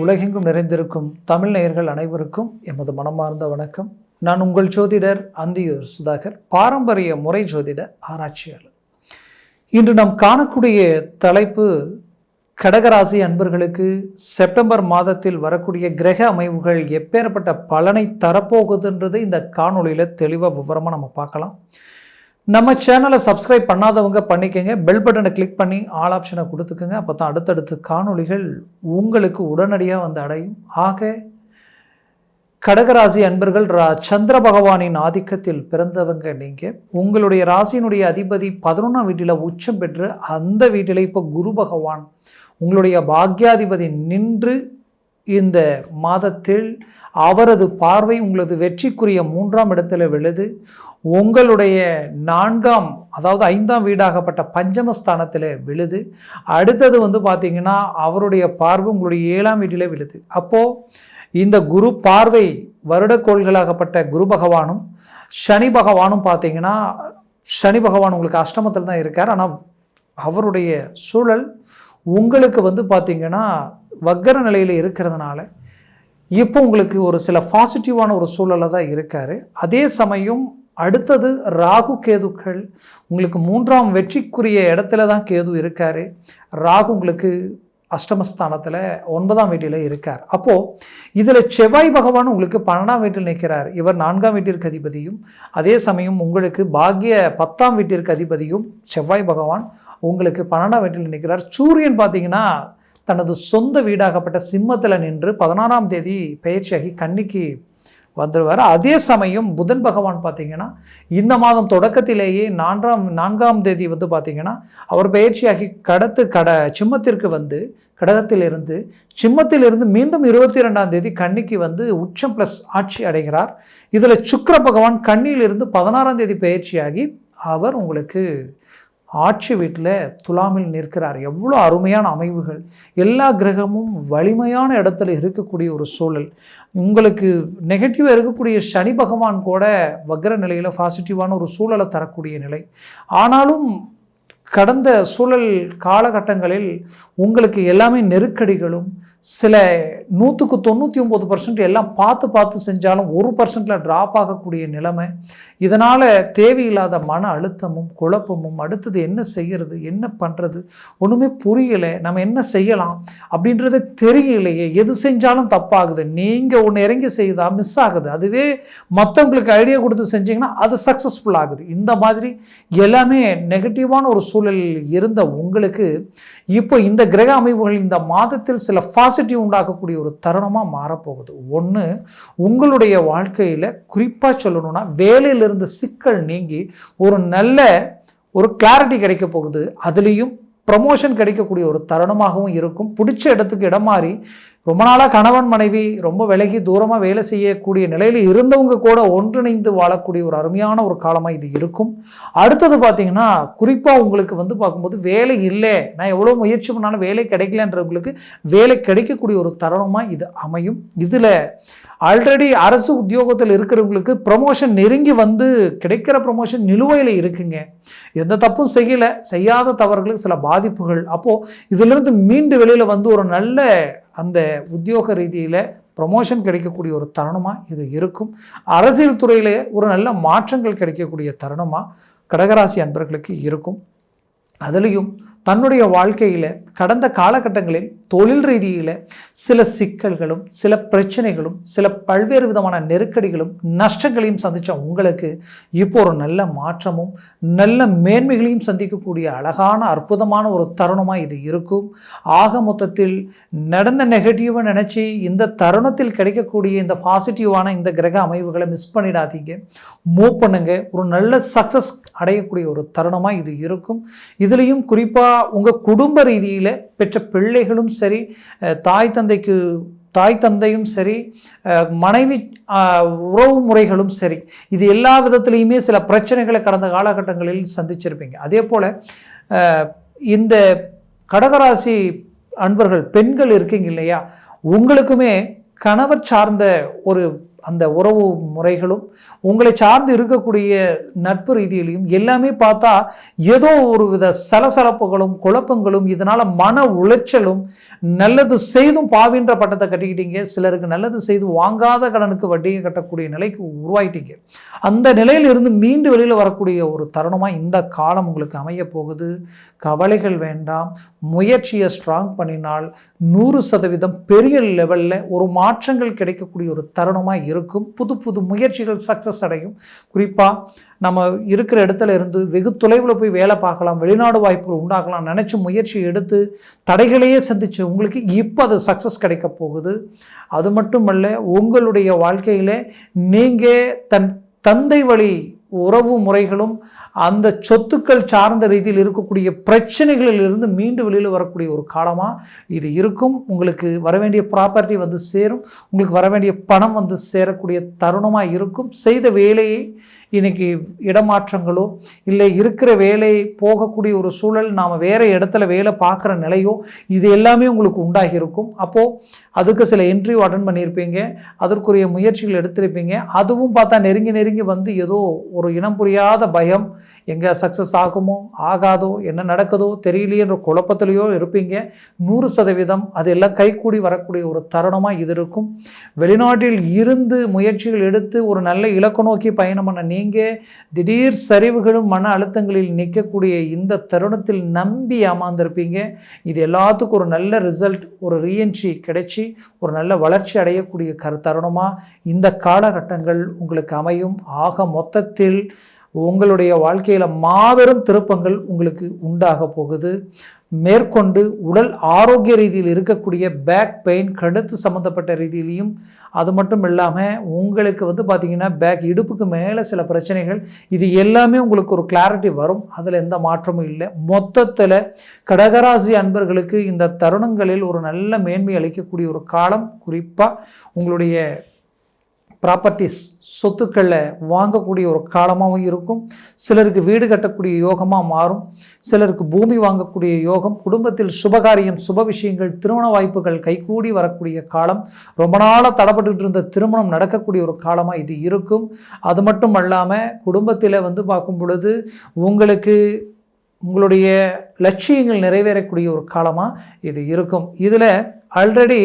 உலகெங்கும் நிறைந்திருக்கும் தமிழ் நேயர்கள் அனைவருக்கும் எமது மனமார்ந்த வணக்கம். நான் உங்கள் ஜோதிடர் அந்தியூர் சுதாகர் பாரம்பரிய முறை ஜோதிட ஆராய்ச்சியாளர். இன்று நாம் காணக்கூடிய தலைப்பு கடகராசி அன்பர்களுக்கு செப்டம்பர் மாதத்தில் வரக்கூடிய கிரக அமைவுகள் எப்பேற்பட்ட பலனை தரப்போகுதுன்றதை இந்த காணொளியில் தெளிவாக விவரமாக நம்ம பார்க்கலாம். நம்ம சேனலை சப்ஸ்கிரைப் பண்ணாதவங்க பண்ணிக்கங்க. பெல் பட்டனை கிளிக் பண்ணி ஆல் ஆப்ஷனை கொடுத்துக்கோங்க. அப்போ தான் அடுத்தடுத்து காணொளிகள் உங்களுக்கு உடனடியாக வந்து அடையும். ஆக கடகராசி அன்பர்கள் ரா சந்திர பகவானின் ஆதிக்கத்தில் பிறந்தவங்க நீங்கள் உங்களுடைய ராசியினுடைய அதிபதி பதினொன்றாம் வீட்டில் உச்சம் பெற்று அந்த வீட்டில் இப்போ குரு பகவான் உங்களுடைய பாக்யாதிபதி நின்று இந்த மாதத்தில் அவரது பார்வை உங்களது வெற்றிக்குரிய மூன்றாம் இடத்துல விழுது. உங்களுடைய நான்காம் அதாவது ஐந்தாம் வீடாகப்பட்ட பஞ்சமஸ்தானத்தில் விழுது. அடுத்தது வந்து பார்த்திங்கன்னா அவருடைய பார்வை உங்களுடைய ஏழாம் வீட்டில் விழுது. அப்போது இந்த குரு பார்வை வருடக்கோள்களாகப்பட்ட குரு பகவானும் சனி பகவானும் பார்த்தீங்கன்னா சனி பகவான் உங்களுக்கு அஷ்டமத்தில் தான் இருக்கார். ஆனால் அவருடைய சூழல் உங்களுக்கு வந்து பார்த்திங்கன்னா வக்கர நிலையில் இருக்கிறதுனால இப்போ உங்களுக்கு ஒரு சில பாசிட்டிவான ஒரு சூழலில் தான் இருக்கார். அதே சமயம் அடுத்தது ராகு கேதுக்கள் உங்களுக்கு மூன்றாம் வெற்றிக்குரிய இடத்துல தான் கேது இருக்கார். ராகு உங்களுக்கு அஷ்டமஸ்தானத்தில் ஒன்பதாம் வீட்டில் இருக்கார். அப்போது இதில் செவ்வாய் பகவான் உங்களுக்கு பன்னெண்டாம் வீட்டில் நிற்கிறார். இவர் நான்காம் வீட்டிற்கு அதிபதியும் அதே சமயம் உங்களுக்கு பாக்ய பத்தாம் வீட்டிற்கு அதிபதியும் செவ்வாய் பகவான் உங்களுக்கு பன்னெண்டாம் வீட்டில் நிற்கிறார். சூரியன் பார்த்தீங்கன்னா தனது சொந்த வீடாகப்பட்ட சிம்மத்தில் நின்று பதினாறாம் தேதி பயிற்சியாகி கன்னிக்கு வந்துடுவார் அதே சமயம் புதன் பகவான் பார்த்தீங்கன்னா இந்த மாதம் தொடக்கத்திலேயே நான்காம் நான்காம் தேதி வந்து பார்த்தீங்கன்னா அவர் பயிற்சியாகி கடத்து கட சிம்மத்திற்கு வந்து கடகத்திலிருந்து சிம்மத்திலிருந்து மீண்டும் இருபத்தி ரெண்டாம் தேதி கன்னிக்கு வந்து உச்சம் ப்ளஸ் ஆட்சி அடைகிறார். இதில் சுக்கர பகவான் கண்ணியிலிருந்து பதினாறாம் தேதி பயிற்சியாகி அவர் உங்களுக்கு ஆட்சி வீட்டில் துலாமில் நிற்கிறார். எவ்வளோ அருமையான அமைவுகள். எல்லா கிரகமும் வலிமையான இடத்துல இருக்கக்கூடிய ஒரு சூழல். உங்களுக்கு நெகட்டிவாக இருக்கக்கூடிய சனி பகவான் கூட வக்ர நிலையில் பாசிட்டிவான ஒரு சூழலை தரக்கூடிய நிலை. ஆனாலும் கடந்த சூழல் காலகட்டங்களில் உங்களுக்கு எல்லாமே நெருக்கடிகளும் சில நூற்றுக்கு தொண்ணூற்றி ஒம்பது பர்சன்ட் எல்லாம் பார்த்து பார்த்து செஞ்சாலும் ஒரு பர்சன்டில் ட்ராப் ஆகக்கூடிய நிலைமை. இதனால் தேவையில்லாத மன அழுத்தமும் குழப்பமும் அடுத்தது என்ன செய்கிறது என்ன பண்ணுறது ஒன்றுமே புரியலை நம்ம என்ன செய்யலாம் அப்படின்றது தெரியலையே. எது செஞ்சாலும் தப்பாகுது. நீங்கள் ஒன்று இறங்கி செய்தால் மிஸ் ஆகுது. அதுவே மற்றவங்களுக்கு ஐடியா கொடுத்து செஞ்சீங்கன்னா அது சக்ஸஸ்ஃபுல் ஆகுது. இந்த மாதிரி எல்லாமே நெகட்டிவான ஒரு சூழலில் இருந்த உங்களுக்கு இப்போ இந்த கிரக அமைப்புகள் இந்த மாதத்தில் சில பாசிட்டிவ் உண்டாக்கக்கூடிய ஒரு தருணமாக மாறப்போகுது. ஒன்று உங்களுடைய வாழ்க்கையில் குறிப்பாக சொல்லணும்னா வேலையிலிருந்து சிக்கல் நீங்கி ஒரு நல்ல ஒரு கிளாரிட்டி கிடைக்க போகுது. அதுலேயும் ப்ரமோஷன் கிடைக்கக்கூடிய ஒரு தருணமாகவும் இருக்கும். பிடிச்ச இடத்துக்கு இடம் மாறி ரொம்ப நாளாக கணவன் மனைவி ரொம்ப விலகி தூரமாக வேலை செய்யக்கூடிய நிலையில் இருந்தவங்க கூட ஒன்றிணைந்து வாழக்கூடிய ஒரு அருமையான ஒரு காலமாக இது இருக்கும். அடுத்தது பார்த்தீங்கன்னா குறிப்பாக உங்களுக்கு வந்து பார்க்கும்போது வேலை இல்லை. நான் எவ்வளோ முயற்சி பண்ணாலும் வேலை கிடைக்கலன்றவங்களுக்கு வேலை கிடைக்கக்கூடிய ஒரு தருணமாக இது அமையும். இதில் ஆல்ரெடி அரசு உத்தியோகத்தில் இருக்கிறவங்களுக்கு ப்ரமோஷன் நெருங்கி வந்து கிடைக்கிற ப்ரமோஷன் நிலுவையில் இருக்குங்க. எந்த தப்பும் செய்யலை. செய்யாத தவறுகளுக்கு சில பாதிப்புகள். அப்போது இதிலிருந்து மீண்டு வெளியில் வந்து ஒரு நல்ல அந்த உத்தியோக ரீதியில் ப்ரொமோஷன் கிடைக்கக்கூடிய ஒரு தருணமாக இது இருக்கும். அரசியல் துறையில் ஒரு நல்ல மாற்றங்கள் கிடைக்கக்கூடிய தருணமாக கடகராசி அன்பர்களுக்கு இருக்கும். அதுலேயும் தன்னுடைய வாழ்க்கையில் கடந்த காலகட்டங்களில் தொழில் ரீதியில் சில சிக்கல்களும் சில பிரச்சனைகளும் சில பல்வேறு விதமான நெருக்கடிகளும் நஷ்டங்களையும் சந்தித்த உங்களுக்கு இப்போ ஒரு நல்ல மாற்றமும் நல்ல மேன்மைகளையும் சந்திக்கக்கூடிய அழகான அற்புதமான ஒரு தருணமாக இது இருக்கும். ஆக மொத்தத்தில் நடந்த நெகட்டிவை நினச்சி இந்த தருணத்தில் கிடைக்கக்கூடிய இந்த பாசிட்டிவான இந்த கிரக அமைவுகளை மிஸ் பண்ணிடாதீங்க. மூவ் பண்ணுங்க. ஒரு நல்ல சக்ஸஸ் அடையக்கூடிய ஒரு தருணமாக இது இருக்கும். இதுலேயும் குறிப்பாக உங்கள் குடும்ப ரீதியில் பெற்ற பிள்ளைகளும் சரி தாய் தந்தைக்கு தாய் தந்தையும் சரி மனைவி உறவு முறைகளும் சரி இது எல்லா விதத்துலேயுமே சில பிரச்சனைகளை கடந்த காலகட்டங்களில் சந்திச்சிருப்பீங்க. அதே போல் இந்த கடகராசி அன்பர்கள் பெண்கள் இருக்கீங்க இல்லையா? உங்களுக்குமே கணவர் சார்ந்த ஒரு அந்த உறவு முறைகளும் உங்களை சார்ந்து இருக்கக்கூடிய நட்பு ரீதியிலையும் எல்லாமே பார்த்தா ஏதோ ஒரு வித சலசலப்புகளும் குழப்பங்களும் இதனால் மன உளைச்சலும் நல்லது செய்தும் பாவின்ற பட்டத்தை கட்டிக்கிட்டீங்க. சிலருக்கு நல்லது செய்து வாங்காத கடனுக்கு வட்டியை கட்டக்கூடிய நிலைக்கு உருவாயிட்டீங்க. அந்த நிலையிலிருந்து மீண்டு வெளியில் வரக்கூடிய ஒரு தருணமாக இந்த காலம் உங்களுக்கு அமைய போகுது. கவலைகள் வேண்டாம். முயற்சியை ஸ்ட்ராங் பண்ணினால் நூறு சதவீதம் பெரிய லெவலில் ஒரு மாற்றங்கள் கிடைக்கக்கூடிய ஒரு தருணமாக இருக்கும் இருக்கும். புது புது முயற்சிகள் சக்ஸஸ் அடையும். குறிப்பாக நம்ம இருக்கிற இடத்துல இருந்து வெகு தொலைவில் போய் வேலை பார்க்கலாம் வெளிநாடு வாய்ப்புகள் உண்டாகலாம் நினச்சி முயற்சி எடுத்து தடைகளையே சந்தித்து உங்களுக்கு இப்போ அது சக்ஸஸ் கிடைக்க போகுது. அது மட்டுமல்ல உங்களுடைய வாழ்க்கையில் நீங்கள் தன் தந்தை வழி உறவு முறைகளும் அந்த சொத்துக்கள் சார்ந்த ரீதியில் இருக்கக்கூடிய பிரச்சனைகளில் இருந்து மீண்டு வெளியில் வரக்கூடிய ஒரு காலமாக இது இருக்கும். உங்களுக்கு வர வேண்டிய ப்ராப்பர்ட்டி வந்து சேரும். உங்களுக்கு வர வேண்டிய பணம் வந்து சேரக்கூடிய தருணமாக இருக்கும். செய்த வேலையை இன்னைக்கு இடமாற்றங்களோ இல்லை இருக்கிற வேலை போகக்கூடிய ஒரு சூழல் நாம் வேறு இடத்துல வேலை பார்க்குற நிலையோ இது எல்லாமே உங்களுக்கு உண்டாகி இருக்கும். அப்போது அதுக்கு சில இன்டர்வியூ அட்டன் பண்ணியிருப்பீங்க. அதற்குரிய முயற்சிகள் எடுத்திருப்பீங்க. அதுவும் பார்த்தா நெருங்கி நெருங்கி வந்து ஏதோ ஒரு இனம் புரியாத பயம் எங்கே சக்ஸஸ் ஆகுமோ ஆகாதோ என்ன நடக்குதோ தெரியலையன்ற குழப்பத்திலையோ இருப்பீங்க. நூறு சதவீதம் அதெல்லாம் கைகூடி வரக்கூடிய ஒரு தருணமாக இது இருக்கும். வெளிநாட்டில் இருந்து முயற்சிகள் எடுத்து ஒரு நல்ல இலக்கு நோக்கி பயணம் பண்ண நீங்கள் திடீர் சரிவுகளும் மன அழுத்தங்களில் நிற்கக்கூடிய இந்த தருணத்தில் நம்பி ஏமாந்துருப்பீங்க இது எல்லாத்துக்கும் ஒரு நல்ல ரிசல்ட் ஒரு ரீஎன்ட்ரி கிடைச்சி ஒரு நல்ல வளர்ச்சி அடையக்கூடிய கரு தருணமாக இந்த காலகட்டங்கள் உங்களுக்கு அமையும். ஆக மொத்தத்தில் உங்களுடைய வாழ்க்கையில் மாபெரும் திருப்பங்கள் உங்களுக்கு உண்டாக போகுது. மேற்கொண்டு உடல் ஆரோக்கிய ரீதியில் இருக்கக்கூடிய பேக் பெயின் கழுத்து சம்மந்தப்பட்ட ரீதியிலையும் அது மட்டும் இல்லாமல் உங்களுக்கு வந்து பார்த்திங்கன்னா பேக் இடுப்புக்கு மேலே சில பிரச்சனைகள் இது எல்லாமே உங்களுக்கு ஒரு கிளாரிட்டி வரும். அதில் எந்த மாற்றமும் இல்லை. மொத்தத்தில் கடகராசி அன்பர்களுக்கு இந்த தருணங்களில் ஒரு நல்ல மேன்மை அளிக்கக்கூடிய ஒரு காலம் குறிப்பாக உங்களுடைய ப்ராப்பர்ட்டிஸ் சொத்துக்களில் வாங்கக்கூடிய ஒரு காலமாகவும் இருக்கும். சிலருக்கு வீடு கட்டக்கூடிய யோகமாக மாறும். சிலருக்கு பூமி வாங்கக்கூடிய யோகம் குடும்பத்தில் சுபகாரியம் சுப விஷயங்கள் திருமண வாய்ப்புகள் கைகூடி வரக்கூடிய காலம் ரொம்ப நாளாக தடப்பட்டு இருந்த திருமணம் நடக்கக்கூடிய ஒரு காலமாக இது இருக்கும். அது மட்டும் அல்லாமல் குடும்பத்தில் வந்து பார்க்கும் பொழுது உங்களுக்கு உங்களுடைய லட்சியங்கள் நிறைவேறக்கூடிய ஒரு காலமாக இது இருக்கும். இதில் ஆல்ரெடி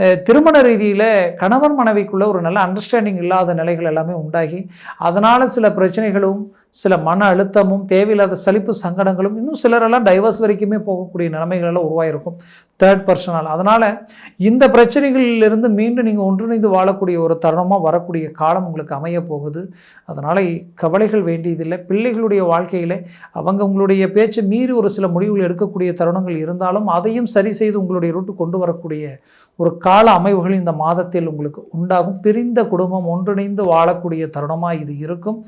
திருமண ரீதியில் கணவன் மனைவிக்குள்ளே ஒரு நல்ல அண்டர்ஸ்டாண்டிங் இல்லாத நிலைகள் எல்லாமே உண்டாகி அதனால் சில பிரச்சனைகளும் சில மன அழுத்தமும் தேவையில்லாத சலிப்பு சங்கடங்களும் இன்னும் சிலரெல்லாம் டைவர்ஸ் வரைக்குமே போகக்கூடிய நிலைமைகள் எல்லாம் உருவாயிருக்கும். தேர்ட் பர்சனால் அதனால் இந்த பிரச்சனைகளிலிருந்து மீண்டும் நீங்கள் ஒன்றிணைந்து வாழக்கூடிய ஒரு தருணமாக வரக்கூடிய காலம் உங்களுக்கு அமைய போகுது. அதனால் கவலைகள் வேண்டியதில்லை. பிள்ளைகளுடைய வாழ்க்கையில் அவங்க உங்களுடைய பேச்சை மீறி ஒரு சில முடிவுகள் எடுக்கக்கூடிய தருணங்கள் இருந்தாலும் அதையும் சரி செய்து உங்களுடைய ரூட்டு கொண்டு வரக்கூடிய ஒரு கால அமைவுகள் இந்த மாதத்தில் உங்களுக்கு உண்டாகும். பிரிந்த குடும்பம் ஒன்றிணைந்து வாழக்கூடிய தருணமாக இது இருக்கும்.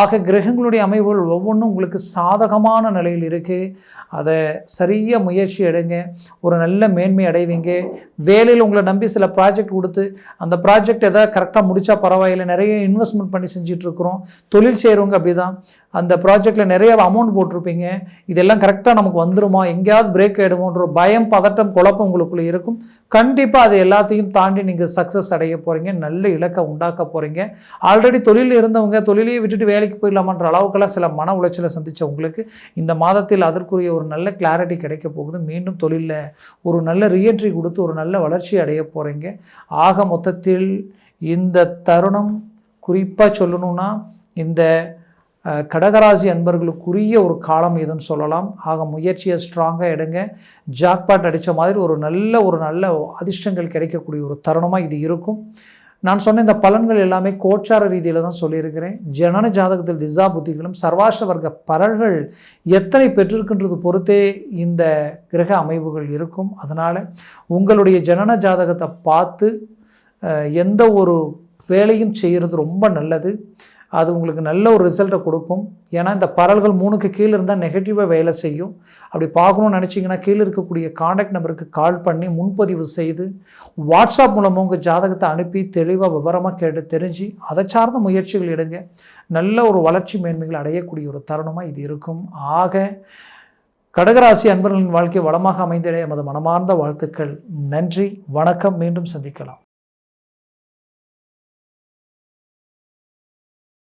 ஆக கிரகங்களுடைய அமைவுகள் ஒவ்வொன்றும் உங்களுக்கு சாதகமான நிலையில் இருக்குது அதை சரியாக முயற்சி எடுங்க. ஒரு நல்ல மேன்மை அடைவீங்க. வேலையில் உங்களை நம்பி சில ப்ராஜெக்ட் கொடுத்து அந்த ப்ராஜெக்ட் எதாவது கரெக்டாக முடித்தா பரவாயில்லை. நிறைய இன்வெஸ்ட்மெண்ட் பண்ணி செஞ்சிட்ருக்குறோம் தொழில் செய்கிறவங்க அப்படி தான் அந்த ப்ராஜெக்டில் நிறைய அமௌண்ட் போட்டிருப்பீங்க. இதெல்லாம் கரெக்டாக நமக்கு வந்துருமா? எங்கேயாவது பிரேக் ஆகிடுமோன்ற பயம் பதட்டம் குழப்பம் உங்களுக்குள்ளே இருக்கும். கண்டிப்பாக அது எல்லாத்தையும் தாண்டி நீங்கள் சக்ஸஸ் அடைய போகிறீங்க நல்ல இலக்கை உண்டாக்க போகிறீங்க ஆல்ரெடி தொழிலில் இருந்தவங்க தொழிலையே விட்டுட்டு வேலைக்கு போயிடலாமான்ற அளவுக்கெல்லாம் சில மன உளைச்சலை சந்தித்த உங்களுக்கு இந்த மாதத்தில் அதற்குரிய ஒரு நல்ல கிளாரிட்டி கிடைக்க போகுது. மீண்டும் தொழிலில் ஒரு நல்ல ரீஎன்ட்ரி கொடுத்து ஒரு நல்ல வளர்ச்சி அடைய போகிறீங்க ஆக மொத்தத்தில் இந்த தருணம் குறிப்பாக சொல்லணும்னா இந்த கடகராசி அன்பர்களுக்குரிய ஒரு காலம் இதுன்னு சொல்லலாம். ஆக முயற்சியை ஸ்ட்ராங்காக எடுங்க. ஜாக்பாட் அடித்த மாதிரி ஒரு நல்ல ஒரு நல்ல அதிர்ஷ்டங்கள் கிடைக்கக்கூடிய ஒரு தருணமாக இது இருக்கும். நான் சொன்ன இந்த பலன்கள் எல்லாமே கோச்சார ரீதியில் தான் சொல்லியிருக்கிறேன். ஜனன ஜாதகத்தில் திசா புத்திகளும் சர்வாஷ்ட வர்க்க பரல்கள் எத்தனை பெற்றிருக்கின்றது பொறுத்தே இந்த கிரக அமைவுகள் இருக்கும். அதனால் உங்களுடைய ஜனன ஜாதகத்தை பார்த்து எந்த ஒரு வேலையும் செய்கிறது ரொம்ப நல்லது. அது உங்களுக்கு நல்ல ஒரு ரிசல்ட்டை கொடுக்கும். ஏன்னா இந்த பரல்கள் மூணுக்கு கீழே இருந்தால் நெகட்டிவாக வேலை செய்யும். அப்படி பார்க்கணும்னு நினச்சிங்கன்னா கீழே இருக்கக்கூடிய காண்டாக்ட் நம்பருக்கு கால் பண்ணி முன்பதிவு செய்து வாட்ஸ்அப் மூலமாக உங்கள் ஜாதகத்தை அனுப்பி தெளிவாக விவரமாக கேட்டு தெரிஞ்சு அதை சார்ந்த முயற்சிகள் எடுங்க. நல்ல ஒரு வளர்ச்சி மேன்மைகள் அடையக்கூடிய ஒரு தருணமாக இது இருக்கும். ஆக கடகராசி அன்பர்களின் வாழ்க்கை வளமாக அமைந்திட எமது மனமார்ந்த வாழ்த்துக்கள். நன்றி வணக்கம் மீண்டும் சந்திக்கலாம்.